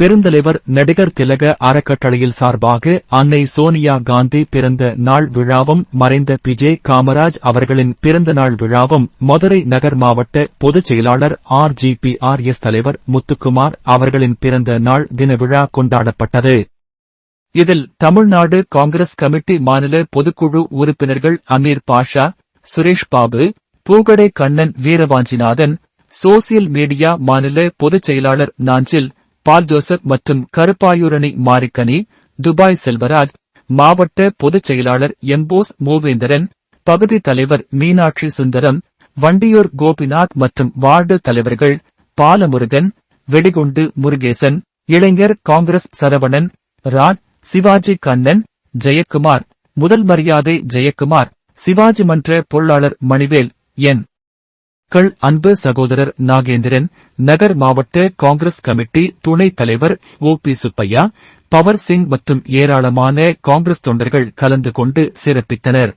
பெருந்தலைவர் நடிகர் திலக அறக்கட்டளையில் சார்பாக அன்னை சோனியா காந்தி பிறந்த நாள் விழாவும் மறைந்த பிஜே காமராஜ் அவர்களின் பிறந்த நாள் விழாவும் மதுரை நகர் மாவட்ட பொதுச் செயலாளர் R G P R S தலைவர் முத்துக்குமார் அவர்களின் பிறந்த நாள் தின விழா கொண்டாடப்பட்டது. இதில் தமிழ்நாடு காங்கிரஸ் கமிட்டி மாநில பொதுக்குழு உறுப்பினர்கள் அமீர் பாஷா சுரேஷ் பாபு பூகடை கண்ணன் வீரவாஞ்சிநாதன் சோசியல் மீடியா மாநில பொதுச் செயலாளர் நாஞ்சில் பால் ஜோசப் மற்றும் கருப்பாயூரணி மாரிக்கனி துபாய் செல்வராஜ் மாவட்ட பொதுச் செயலாளர் எம்போஸ் மூவேந்திரன் பகுதி தலைவர் மீனாட்சி சுந்தரம் வண்டியூர் கோபிநாத் மற்றும் வார்டு தலைவர்கள் பாலமுருகன் வெடிகுண்டு முருகேசன் இளைஞர் காங்கிரஸ் சரவணன் ராஜ் சிவாஜி கண்ணன் ஜெயக்குமார் முதல் மரியாதை ஜெயக்குமார் சிவாஜி மன்ற பொருளாளர் மணிவேல் என். மக்கள் அன்பு சகோதரர் நாகேந்திரன் நகர் மாவட்ட காங்கிரஸ் கமிட்டி துணைத் தலைவர் ஓ பி சுப்பையா பவர் சிங் மற்றும் ஏராளமான காங்கிரஸ் தொண்டர்கள் கலந்து கொண்டு சிறப்பித்தனர்.